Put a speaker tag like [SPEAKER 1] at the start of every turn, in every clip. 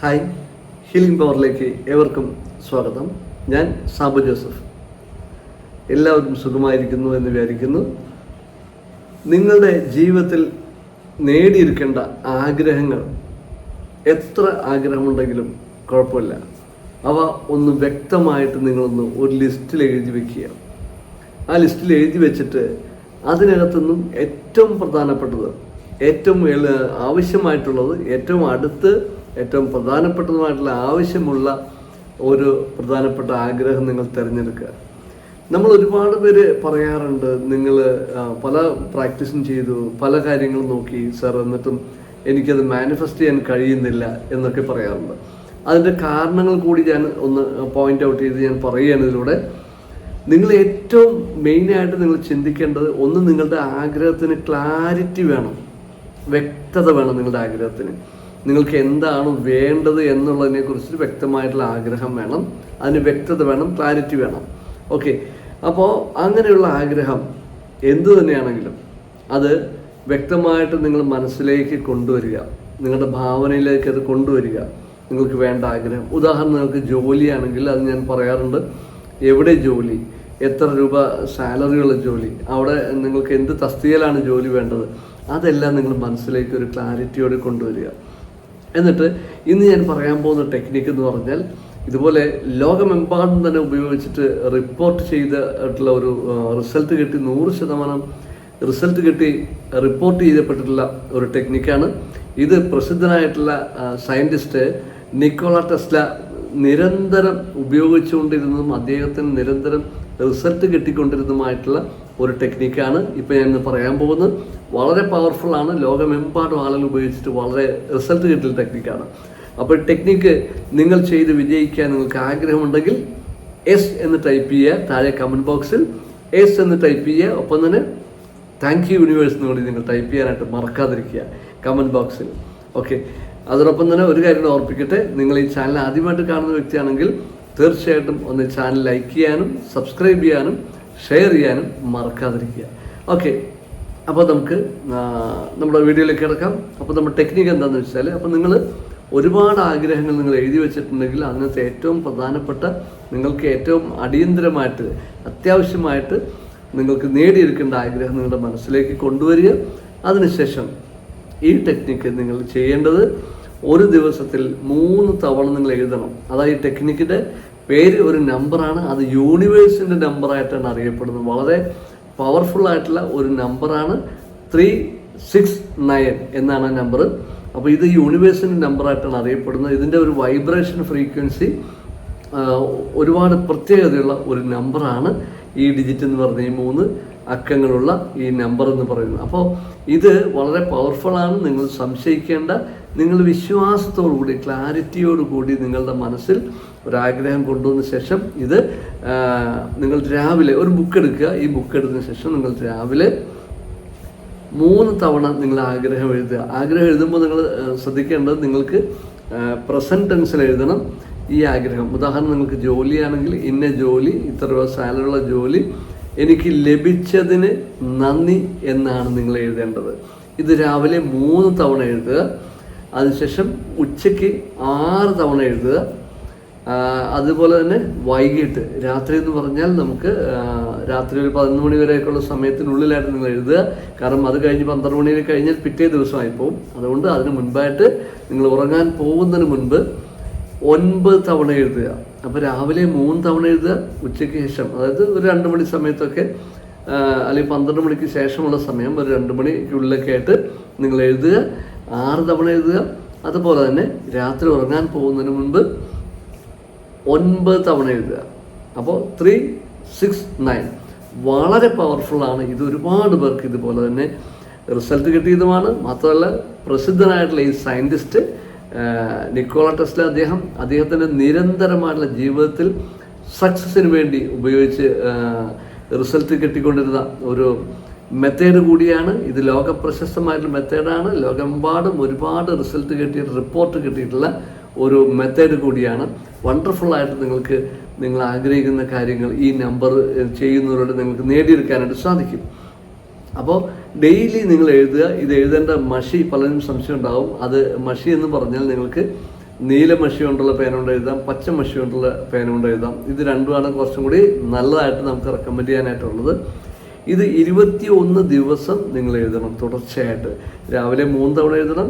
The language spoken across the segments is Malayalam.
[SPEAKER 1] ഹായ് ഹീലിംഗ് പവറിലേക്ക് ഏവർക്കും സ്വാഗതം. ഞാൻ സാബു ജോസഫ്. എല്ലാവരും സുഖമായിരിക്കുന്നു എന്ന് വിചാരിക്കുന്നു. നിങ്ങളുടെ ജീവിതത്തിൽ നേടിയിരിക്കേണ്ട ആഗ്രഹങ്ങൾ എത്ര ആഗ്രഹമുണ്ടെങ്കിലും കുഴപ്പമില്ല. അവ ഒന്ന് വ്യക്തമായിട്ട് നിങ്ങളൊന്ന് ഒരു ലിസ്റ്റിൽ എഴുതി വെക്കുക. ആ ലിസ്റ്റിൽ എഴുതി വെച്ചിട്ട് അതിനകത്തുനിന്നും ഏറ്റവും പ്രധാനപ്പെട്ടത് ഏറ്റവും ആവശ്യമായിട്ടുള്ളത് ഏറ്റവും അടുത്ത് ഏറ്റവും പ്രധാനപ്പെട്ടതുമായിട്ടുള്ള ആവശ്യമുള്ള ഒരു പ്രധാനപ്പെട്ട ആഗ്രഹം നിങ്ങൾ തിരഞ്ഞെടുക്കുക. നമ്മൾ ഒരുപാട് പേര് പറയാറുണ്ട് നിങ്ങൾ പല പ്രാക്ടീസും ചെയ്തു പല കാര്യങ്ങളും നോക്കി സാർ എന്നിട്ടും എനിക്കത് മാനിഫെസ്റ്റ് ചെയ്യാൻ കഴിയുന്നില്ല എന്നൊക്കെ പറയാറുണ്ട്. അതിന്റെ കാരണങ്ങൾ കൂടി ഞാൻ ഒന്ന് പോയിന്റ് ഔട്ട് ചെയ്ത് ഞാൻ പറയുകയാണ് ഇതിലൂടെ. നിങ്ങൾ ഏറ്റവും മെയിനായിട്ട് നിങ്ങൾ ചിന്തിക്കേണ്ടത് ഒന്ന് നിങ്ങളുടെ ആഗ്രഹത്തിന് ക്ലാരിറ്റി വേണം വ്യക്തത വേണം നിങ്ങളുടെ ആഗ്രഹത്തിന്. നിങ്ങൾക്ക് എന്താണ് വേണ്ടത് എന്നുള്ളതിനെ കുറിച്ച് വ്യക്തമായിട്ടുള്ള ആഗ്രഹം വേണം. അതിന് വ്യക്തത വേണം ക്ലാരിറ്റി വേണം. ഓക്കെ അപ്പോൾ അങ്ങനെയുള്ള ആഗ്രഹം എന്തു തന്നെയാണെങ്കിലും അത് വ്യക്തമായിട്ട് നിങ്ങൾ മനസ്സിലേക്ക് കൊണ്ടുവരിക. നിങ്ങളുടെ ഭാവനയിലേക്ക് അത് കൊണ്ടുവരിക. നിങ്ങൾക്ക് വേണ്ട ആഗ്രഹം. ഉദാഹരണം നിങ്ങൾക്ക് ജോലിയാണെങ്കിൽ അത് ഞാൻ പറയാറുണ്ട്. എവിടെ ജോലി? എത്ര രൂപ സാലറിയുള്ള ജോലി? അവിടെ നിങ്ങൾക്ക് എന്ത് തസ്തികയിലാണ് ജോലി വേണ്ടത്? അതെല്ലാം നിങ്ങൾ മനസ്സിലേക്ക് ഒരു ക്ലാരിറ്റിയോടെ കൊണ്ടുവരിക. എന്നിട്ട് ഇന്ന് ഞാൻ പറയാൻ പോകുന്ന ടെക്നിക്ക് എന്ന് പറഞ്ഞാൽ ഇതുപോലെ ലോകമെമ്പാടും തന്നെ ഉപയോഗിച്ചിട്ട് റിപ്പോർട്ട് ചെയ്തിട്ടുള്ള ഒരു റിസൾട്ട് കിട്ടി നൂറ് ശതമാനം. റിസൾട്ട് കിട്ടി റിപ്പോർട്ട് ചെയ്യപ്പെട്ടിട്ടുള്ള ഒരു ടെക്നിക്കാണ് ഇത് പ്രസിദ്ധനായിട്ടുള്ള സയന്റിസ്റ്റ് നിക്കോള ടെസ്ല നിരന്തരം ഉപയോഗിച്ചുകൊണ്ടിരുന്നതും അദ്ദേഹത്തിന് നിരന്തരം റിസൾട്ട് കിട്ടിക്കൊണ്ടിരുന്നതുമായിട്ടുള്ള ഒരു ടെക്നിക്കാണ് ഇപ്പം ഞാൻ ഇന്ന് പറയാൻ പോകുന്നത്. വളരെ പവർഫുൾ ആണ്. ലോകമെമ്പാടും ആളുകൾ ഉപയോഗിച്ചിട്ട് വളരെ റിസൾട്ട് കിട്ടുന്ന ടെക്നിക്കാണ്. അപ്പോൾ ടെക്നിക്ക് നിങ്ങൾ ചെയ്ത് വിജയിക്കാൻ നിങ്ങൾക്ക് ആഗ്രഹമുണ്ടെങ്കിൽ എസ് എന്ന് ടൈപ്പ് ചെയ്യുക. താഴെ കമന്റ് ബോക്സിൽ എസ് എന്ന് ടൈപ്പ് ചെയ്യുക. ഒപ്പം തന്നെ താങ്ക് യു യൂണിവേഴ്സ് എന്നുകൂടി നിങ്ങൾ ടൈപ്പ് ചെയ്യാനായിട്ട് മറക്കാതിരിക്കുക. കമന്റ് ബോക്സിൽ ഓക്കെ അതോടൊപ്പം തന്നെ ഒരു കാര്യം കൂടി ഓർപ്പിക്കട്ടെ. നിങ്ങൾ ഈ ചാനൽ ആദ്യമായിട്ട് കാണുന്ന വ്യക്തിയാണെങ്കിൽ തീർച്ചയായിട്ടും ഒന്ന് ചാനൽ ലൈക്ക് ചെയ്യാനും സബ്സ്ക്രൈബ് ചെയ്യാനും ഷെയർ ചെയ്യാനും മറക്കാതിരിക്കുക. ഓക്കെ അപ്പോൾ നമുക്ക് നമ്മുടെ വീഡിയോയിലേക്ക് കിടക്കാം. അപ്പോൾ നമ്മുടെ ടെക്നിക്ക് എന്താണെന്ന് വെച്ചാൽ അപ്പോൾ നിങ്ങൾ ഒരുപാട് ആഗ്രഹങ്ങൾ നിങ്ങൾ എഴുതി വെച്ചിട്ടുണ്ടെങ്കിൽ അതിനകത്ത് ഏറ്റവും പ്രധാനപ്പെട്ട നിങ്ങൾക്ക് ഏറ്റവും അടിയന്തരമായിട്ട് അത്യാവശ്യമായിട്ട് നിങ്ങൾക്ക് നേടിയെടുക്കേണ്ട ആഗ്രഹം നിങ്ങളുടെ മനസ്സിലേക്ക് കൊണ്ടുവരിക. അതിനുശേഷം ഈ ടെക്നിക്ക് നിങ്ങൾ ചെയ്യേണ്ടത് ഒരു ദിവസത്തിൽ മൂന്ന് തവണ നിങ്ങൾ എഴുതണം. അതായത് ഈ ടെക്നിക്കിന്റെ പേര് ഒരു നമ്പറാണ്. അത് യൂണിവേഴ്സിന്റെ നമ്പറായിട്ടാണ് അറിയപ്പെടുന്നത്. വളരെ പവർഫുൾ ആയിട്ടുള്ള ഒരു നമ്പറാണ് ത്രീ സിക്സ് നയൻ എന്നാണ് ആ നമ്പർ അപ്പോൾ ഇത് യൂണിവേഴ്സിന്റെ നമ്പറായിട്ടാണ് അറിയപ്പെടുന്നത്. ഇതിന്റെ ഒരു വൈബ്രേഷൻ ഫ്രീക്വൻസി ഒരുപാട് പ്രത്യേകതയുള്ള ഒരു നമ്പറാണ് ഈ ഡിജിറ്റ് എന്ന് പറഞ്ഞ ഈ മൂന്ന്. അക്കങ്ങളുള്ള ഈ നമ്പർ എന്ന് പറയുന്നത്. അപ്പോൾ ഇത് വളരെ പവർഫുള്ളാണ് നിങ്ങൾ സംശയിക്കേണ്ട നിങ്ങൾ വിശ്വാസത്തോടുകൂടി ക്ലാരിറ്റിയോടുകൂടി നിങ്ങളുടെ മനസ്സിൽ ഒരാഗ്രഹം കൊണ്ടുവന്ന ശേഷം ഇത് നിങ്ങൾ രാവിലെ ഒരു ബുക്ക് എടുക്കുക. ഈ ബുക്ക് എടുത്തതിന് ശേഷം നിങ്ങൾ രാവിലെ മൂന്ന് തവണ നിങ്ങൾ ആഗ്രഹം എഴുതുക. ആഗ്രഹം എഴുതുമ്പോൾ നിങ്ങൾ ശ്രദ്ധിക്കേണ്ടത് നിങ്ങൾക്ക് പ്രസന്റ് ടെൻസിൽ എഴുതണം. ഈ ആഗ്രഹം. ഉദാഹരണം നിങ്ങൾക്ക് ജോലിയാണെങ്കിൽ ഇന്ന ജോലി ഇത്ര രൂപ സാലറിയുള്ള ജോലി എനിക്ക് ലഭിച്ചതിന് നന്ദി എന്നാണ് നിങ്ങൾ എഴുതേണ്ടത്. ഇത് രാവിലെ മൂന്ന് തവണ എഴുതുക. അതിനുശേഷം ഉച്ചയ്ക്ക് ആറ് തവണ എഴുതുക. അതുപോലെ തന്നെ വൈകിട്ട് രാത്രി എന്ന് പറഞ്ഞാൽ നമുക്ക് രാത്രി ഒരു പതിനൊന്ന് മണി വരെയൊക്കെയുള്ള സമയത്തിനുള്ളിലായിട്ട് നിങ്ങൾ എഴുതുക. കാരണം അത് കഴിഞ്ഞ് പന്ത്രണ്ട് മണി കഴിഞ്ഞാൽ പിറ്റേ ദിവസമായി പോകും അതുകൊണ്ട് അതിന് മുൻപായിട്ട് നിങ്ങൾ ഉറങ്ങാൻ പോകുന്നതിന് മുൻപ് ഒൻപത് തവണ എഴുതുക. അപ്പോൾ രാവിലെ മൂന്ന് തവണ എഴുതുക ഉച്ചയ്ക്ക് ശേഷം. അതായത് ഒരു രണ്ട് മണി സമയത്തൊക്കെ അല്ലെങ്കിൽ പന്ത്രണ്ട് മണിക്ക് ശേഷമുള്ള സമയം ഒരു രണ്ട് മണിക്കുള്ളിലൊക്കെ ആയിട്ട് നിങ്ങൾ എഴുതുക. ആറ് തവണ എഴുതുക. അതുപോലെ തന്നെ രാത്രി ഉറങ്ങാൻ പോകുന്നതിന് മുൻപ് ഒൻപത് തവണ എഴുതുക. അപ്പോൾ ത്രീ സിക്സ് നയൻ വളരെ പവർഫുള്ളാണ് ഇത് ഒരുപാട് പേർക്ക് ഇതുപോലെ തന്നെ റിസൾട്ട് കിട്ടിയതുമാണ്. മാത്രമല്ല പ്രസിദ്ധനായിട്ടുള്ള ഈ സയന്റിസ്റ്റ് നിക്കോള ടെസ്ല അദ്ദേഹം അദ്ദേഹത്തിന്റെ നിരന്തരമായിട്ടുള്ള ജീവിതത്തിൽ സക്സസിന് വേണ്ടി ഉപയോഗിച്ച് റിസൾട്ട് കിട്ടിക്കൊണ്ടിരുന്ന ഒരു മെത്തേഡ് കൂടിയാണ്. ഇത് ലോക പ്രശസ്തമായിട്ടുള്ള മെത്തേഡാണ് ലോകമെമ്പാടും ഒരുപാട് റിസൾട്ട് കിട്ടിയ റിപ്പോർട്ട് കിട്ടിയിട്ടുള്ള ഒരു മെത്തേഡ് കൂടിയാണ്. വണ്ടർഫുൾ ആയിട്ട് നിങ്ങൾക്ക് നിങ്ങൾ ആഗ്രഹിക്കുന്ന കാര്യങ്ങൾ ഈ നമ്പർ ചെയ്യുന്നതിലൂടെ നിങ്ങൾക്ക് നേടിയെടുക്കാനായിട്ട് സാധിക്കും. അപ്പോൾ ഡെയിലി നിങ്ങൾ എഴുതുക ഇത് എഴുതേണ്ട മഷി പലരും സംശയം ഉണ്ടാവും. അത് മഷി എന്ന് പറഞ്ഞാൽ നിങ്ങൾക്ക് നീല മഷി കൊണ്ടുള്ള പേന കൊണ്ട് എഴുതാം പച്ച മഷി കൊണ്ടുള്ള പേന കൊണ്ട് എഴുതാം. ഇത് രണ്ടുമാണ് കുറച്ചും കൂടി നല്ലതായിട്ട് നമുക്ക് റെക്കമെൻഡ് ചെയ്യാനായിട്ടുള്ളത്. ഇത് ഇരുപത്തി ഒന്ന് ദിവസം നിങ്ങൾ എഴുതണം തുടർച്ചയായിട്ട്. രാവിലെ മൂന്ന് തവണ എഴുതണം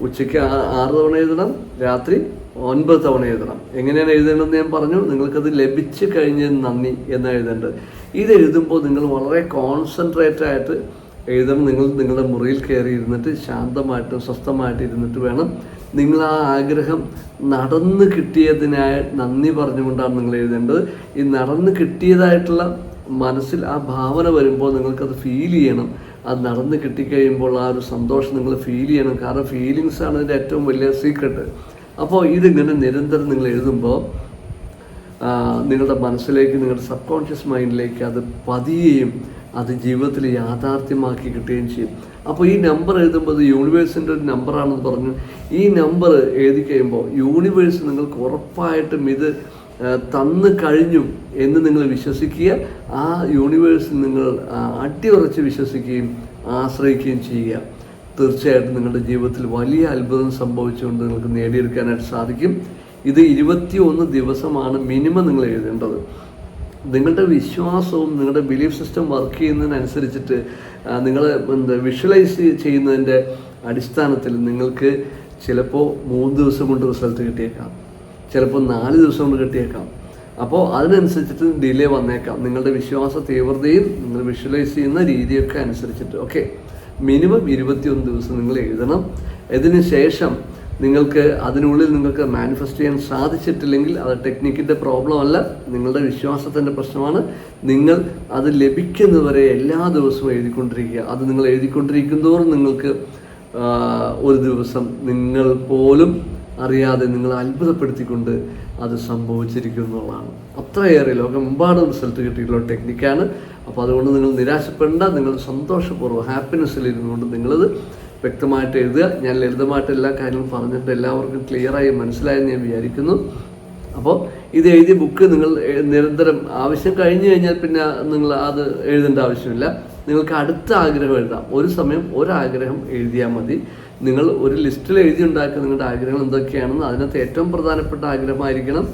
[SPEAKER 1] ഉച്ചയ്ക്ക് ആറ് തവണ എഴുതണം രാത്രി ഒൻപത് തവണ എഴുതണം. എങ്ങനെയാണ് എഴുതേണ്ടതെന്ന് ഞാൻ പറഞ്ഞു. നിങ്ങൾക്കത് ലഭിച്ചു കഴിഞ്ഞ നന്ദി എന്ന് എഴുതേണ്ടത്. ഇത് എഴുതുമ്പോൾ നിങ്ങൾ വളരെ കോൺസെൻട്രേറ്റ് ആയിട്ട് എഴുതണം. നിങ്ങൾ നിങ്ങളുടെ മുറിയിൽ കയറി ഇരുന്നിട്ട് ശാന്തമായിട്ടും സ്വസ്ഥമായിട്ട് ഇരുന്നിട്ട് വേണം. നിങ്ങൾ ആ ആഗ്രഹം നടന്ന് കിട്ടിയതിനായി നന്ദി പറഞ്ഞുകൊണ്ടാണ് നിങ്ങൾ എഴുതേണ്ടത്. ഈ നടന്നു കിട്ടിയതായിട്ടുള്ള മനസ്സിൽ ആ ഭാവന വരുമ്പോൾ നിങ്ങൾക്കത് ഫീൽ ചെയ്യണം. അത് നടന്ന് കിട്ടിക്കഴിയുമ്പോൾ ആ ഒരു സന്തോഷം നിങ്ങൾ ഫീൽ ചെയ്യണം. കാരണം ഫീലിങ്സ് ആണ് ഏറ്റവും വലിയ സീക്രട്ട് അപ്പോൾ ഇതിങ്ങനെ നിരന്തരം നിങ്ങൾ എഴുതുമ്പോൾ നിങ്ങളുടെ മനസ്സിലേക്ക് നിങ്ങളുടെ സബ് കോൺഷ്യസ് മൈൻഡിലേക്ക് അത് പതിയുകയും അത് ജീവിതത്തിൽ യാഥാർത്ഥ്യമാക്കി കിട്ടുകയും ചെയ്യും. അപ്പോൾ ഈ നമ്പർ എഴുതുമ്പോൾ അത് യൂണിവേഴ്സിന്റെ ഒരു നമ്പറാണെന്ന് പറഞ്ഞു. ഈ നമ്പർ എഴുതി കഴിയുമ്പോൾ യൂണിവേഴ്സ് നിങ്ങൾക്ക് ഉറപ്പായിട്ടും ഇത് തന്നു കഴിഞ്ഞു എന്ന് നിങ്ങൾ വിശ്വസിക്കുക ആ യൂണിവേഴ്സിൽ നിങ്ങൾ അടിയുറച്ച് വിശ്വസിക്കുകയും ആശ്രയിക്കുകയും ചെയ്യുക. തീർച്ചയായിട്ടും നിങ്ങളുടെ ജീവിതത്തിൽ വലിയ അത്ഭുതം സംഭവിച്ചുകൊണ്ട് നിങ്ങൾക്ക് നേടിയെടുക്കാനായിട്ട് സാധിക്കും. ഇത് ഇരുപത്തി ഒന്ന് ദിവസമാണ് മിനിമം നിങ്ങൾ എഴുതേണ്ടത്. നിങ്ങളുടെ വിശ്വാസവും നിങ്ങളുടെ ബിലീഫ് സിസ്റ്റം വർക്ക് ചെയ്യുന്നതിനനുസരിച്ചിട്ട് നിങ്ങൾ എന്താ വിഷ്വലൈസ് ചെയ്യുന്നതിന്റെ അടിസ്ഥാനത്തിൽ നിങ്ങൾക്ക് ചിലപ്പോൾ മൂന്ന് ദിവസം കൊണ്ട് റിസൾട്ട് കിട്ടിയേക്കാം. ചിലപ്പോൾ നാല് ദിവസം കൊണ്ട് കിട്ടിയേക്കാം. അപ്പോൾ അതിനനുസരിച്ചിട്ട് ഡിലേ വന്നേക്കാം. നിങ്ങളുടെ വിശ്വാസ തീവ്രതയും നിങ്ങൾ വിഷ്വലൈസ് ചെയ്യുന്ന രീതിയൊക്കെ അനുസരിച്ചിട്ട്. ഓക്കെ മിനിമം ഇരുപത്തിയൊന്ന് ദിവസം നിങ്ങൾ എഴുതണം. ഇതിന് ശേഷം നിങ്ങൾക്ക് അതിനുള്ളിൽ നിങ്ങൾക്ക് മാനിഫെസ്റ്റ് ചെയ്യാൻ സാധിച്ചിട്ടില്ലെങ്കിൽ അത് ടെക്നിക്കിന്റെ പ്രോബ്ലം അല്ല. നിങ്ങളുടെ വിശ്വാസത്തിന്റെ പ്രശ്നമാണ്. നിങ്ങൾ അത് ലഭിക്കുന്നവരെ എല്ലാ ദിവസവും എഴുതിക്കൊണ്ടിരിക്കുക. അത് നിങ്ങൾ എഴുതിക്കൊണ്ടിരിക്കുന്നതോറും നിങ്ങൾക്ക് ഒരു ദിവസം നിങ്ങൾ പോലും അറിയാതെ നിങ്ങൾ അത്ഭുതപ്പെടുത്തിക്കൊണ്ട് അത് സംഭവിച്ചിരിക്കുന്നുള്ളതാണ് അത്രയേറെ ലോകമെമ്പാടും റിസൾട്ട് കിട്ടിയിട്ടുള്ള ടെക്നിക്കാണ് അപ്പോൾ അതുകൊണ്ട് നിങ്ങൾ നിരാശപ്പെടേണ്ട നിങ്ങൾ സന്തോഷപൂർവം ഹാപ്പിനെസ്സിലിരുന്നുകൊണ്ട് നിങ്ങളത് വ്യക്തമായിട്ട് എഴുതുക. ഞാൻ ലളിതമായിട്ട് എല്ലാ കാര്യങ്ങളും പറഞ്ഞിട്ട് എല്ലാവർക്കും ക്ലിയറായി മനസ്സിലായെന്ന് ഞാൻ വിചാരിക്കുന്നു. അപ്പോൾ ഇത് എഴുതിയ ബുക്ക് നിങ്ങൾ നിരന്തരം ആവശ്യം കഴിഞ്ഞു കഴിഞ്ഞാൽ പിന്നെ നിങ്ങൾ അത് എഴുതേണ്ട ആവശ്യമില്ല. നിങ്ങൾക്ക് അടുത്ത ആഗ്രഹം എഴുതാം. ഒരു സമയം ഒരാഗ്രഹം എഴുതിയാൽ മതി. നിങ്ങൾ ഒരു ലിസ്റ്റിൽ എഴുതി ഉണ്ടാക്കുക നിങ്ങളുടെ ആഗ്രഹങ്ങൾ എന്തൊക്കെയാണെന്ന് അതിനകത്ത് ഏറ്റവും പ്രധാനപ്പെട്ട ആഗ്രഹമായിരിക്കണം.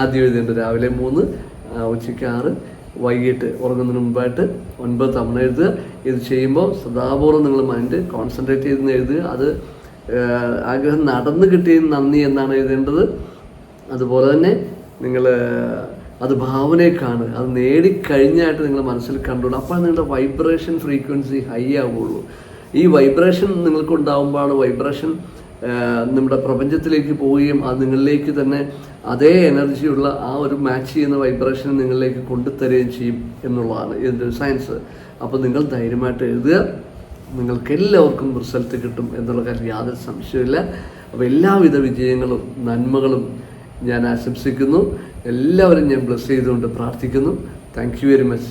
[SPEAKER 1] ആദ്യം എഴുതേണ്ടത് രാവിലെ മൂന്ന് ഉച്ചയ്ക്ക് ആറ് വൈകിട്ട് ഉറങ്ങുന്നതിന് മുമ്പായിട്ട് ഒൻപത് തവണ എഴുതുക. ഇത് ചെയ്യുമ്പോൾ സദാപൂർവം നിങ്ങൾ മൈൻഡ് കോൺസെൻട്രേറ്റ് ചെയ്ത് എഴുതുക. അത് ആഗ്രഹം നടന്നു കിട്ടിയ നന്ദി എന്നാണ് എഴുതേണ്ടത്. അതുപോലെ തന്നെ നിങ്ങൾ അത് ഭാവനയെ കാണുക. അത് നേടിക്കഴിഞ്ഞായിട്ട് നിങ്ങൾ മനസ്സിൽ കണ്ടോളൂ അപ്പോൾ നിങ്ങളുടെ വൈബ്രേഷൻ ഫ്രീക്വൻസി ഹൈ ആവുകയുള്ളൂ. ഈ വൈബ്രേഷൻ നിങ്ങൾക്ക് ഉണ്ടാകുമ്പോഴാണ് വൈബ്രേഷൻ നമ്മുടെ പ്രപഞ്ചത്തിലേക്ക് പോവുകയും അത് നിങ്ങളിലേക്ക് തന്നെ അതേ എനർജിയുള്ള ആ ഒരു മാച്ച് ചെയ്യുന്ന വൈബ്രേഷൻ നിങ്ങളിലേക്ക് കൊണ്ടുതരികയും ചെയ്യും എന്നുള്ളതാണ് ഇതിന്റെ സയൻസ് അപ്പോൾ നിങ്ങൾ ധൈര്യമായിട്ട് എഴുതുക. നിങ്ങൾക്ക് എല്ലാവർക്കും റിസൾട്ട് കിട്ടും എന്നുള്ള കാര്യം യാതൊരു സംശയമില്ല അപ്പോൾ എല്ലാവിധ വിജയങ്ങളും നന്മകളും ഞാൻ ആശംസിക്കുന്നു. എല്ലാവരും ഞാൻ ബ്ലസ് ചെയ്തുകൊണ്ട് പ്രാർത്ഥിക്കുന്നു. Thank you very much